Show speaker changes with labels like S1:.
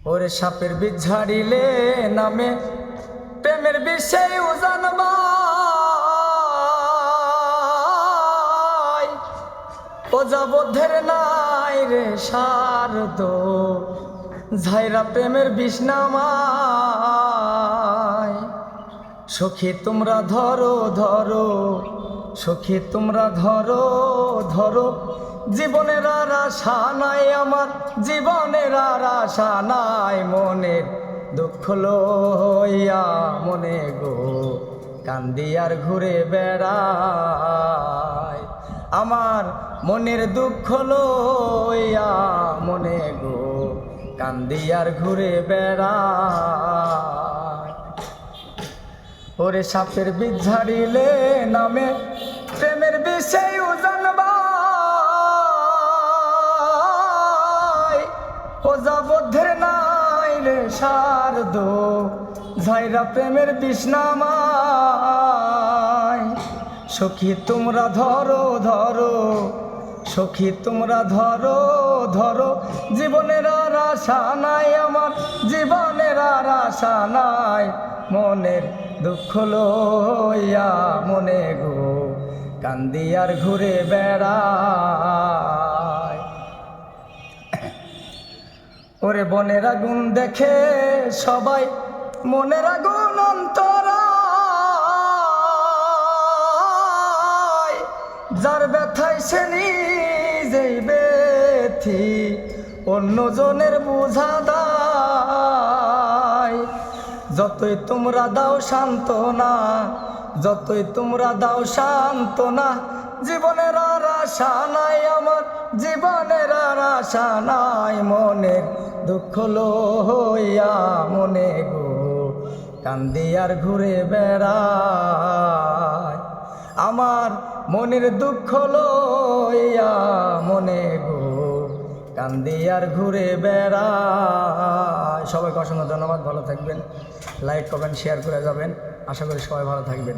S1: ওরে সাপের বীজ ঝাড়িলে নামে প্রেমের বিষয় উজানবাই প্রজাবদ্ধের নাই রে শারদ ঝাইরা প্রেমের বিষ্ণামায় সখী, তোমরা ধরো ধরো সখী, তোমরা ধরো ধরো। জীবনের আর আশা নাই আমার, জীবনের আর আশা নাই মনের। দুঃখ লইয়া মনে গো, কান্দি আর ঘুরে বেড়ায়। আমার মনের দুঃখ লইয়া মনে গো, কান্দি আর ঘুরে বেড়ায়। ওরে সাপের ঝাড়িলে নামে প্রেমের বিষয় উজানবাই প্রজাবদ্ধের নাই রে শারদ, ঝাইরা প্রেমের বিষ্ণামায় সখী তোমরা ধরো ধরো, সখী তোমরা ধরো ধরো। জীবনের আর আশা নাই, আমার জীবনের আর আশা নাই। মনের দুঃখ লইয়া মনে গো, কান্দি আর ঘুরে বেড়ায়। ওরে বনের আগুন দেখে সবাই মনের আগুন অন্তরায়। যার ব্যথায় সে নিজেই বেথি অন্যজনের বুঝা দায়। যতই তোমরা দাও সান্ত্বনা, যতই তোমরা দাও সান্ত্বনা, জীবনের আর আশা নাই আমার, জীবনের আর আশা নাই মনের দুঃখ লইয়া মনে গো, কান্দি আর ঘুরে বেড়ায়। আমার মনের দুঃখ লইয়া মনে গো, কান্দি আর ঘুরে বেড়ায়। সবাইকে অসংখ্য ধন্যবাদ, ভালো থাকবেন। লাইক কমেন্ট শেয়ার করে যাবেন। আশা করি সবাই ভালো থাকবেন।